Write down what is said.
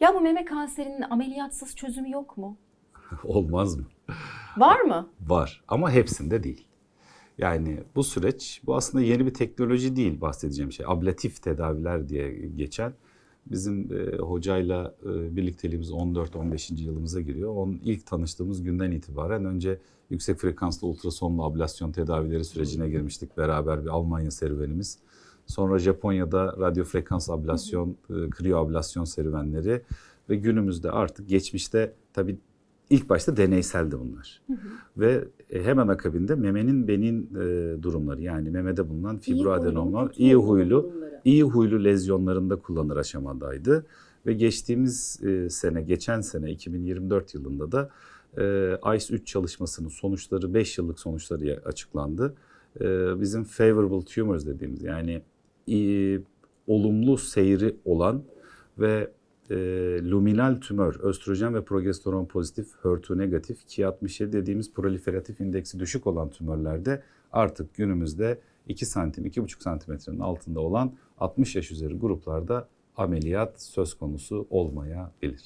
Ya bu meme kanserinin ameliyatsız çözümü yok mu? Olmaz mı? Var mı? Var ama hepsinde değil. Yani bu süreç, bu aslında yeni bir teknoloji değil bahsedeceğim şey. Ablatif tedaviler diye geçen. Bizim e, hocayla e, birlikteliğimiz 14-15. yılımıza giriyor. Onun ilk tanıştığımız günden itibaren önce yüksek frekanslı ultrasonlu ablasyon tedavileri sürecine girmiştik beraber bir Almanya serüvenimiz. Sonra Japonya'da radyo frekans ablasyon, e, kriyo ablasyon serüvenleri ve günümüzde artık geçmişte tabii ilk başta deneyseldi bunlar. Ve e, hemen akabinde memenin benin e, durumları yani memede bulunan fibroadenomlar iyi huylu iyi huylu lezyonlarında kullanır aşamadaydı. Ve geçtiğimiz e, sene, geçen sene 2024 yılında da e, ICE 3 çalışmasının sonuçları 5 yıllık sonuçları açıklandı. E, bizim favorable tumors dediğimiz yani iyi, olumlu seyri olan ve e, luminal tümör, östrojen ve progesteron pozitif, HER2 negatif, Ki67 dediğimiz proliferatif indeksi düşük olan tümörlerde artık günümüzde 2 santim, 2,5 santimetrenin altında olan 60 yaş üzeri gruplarda ameliyat söz konusu olmayabilir.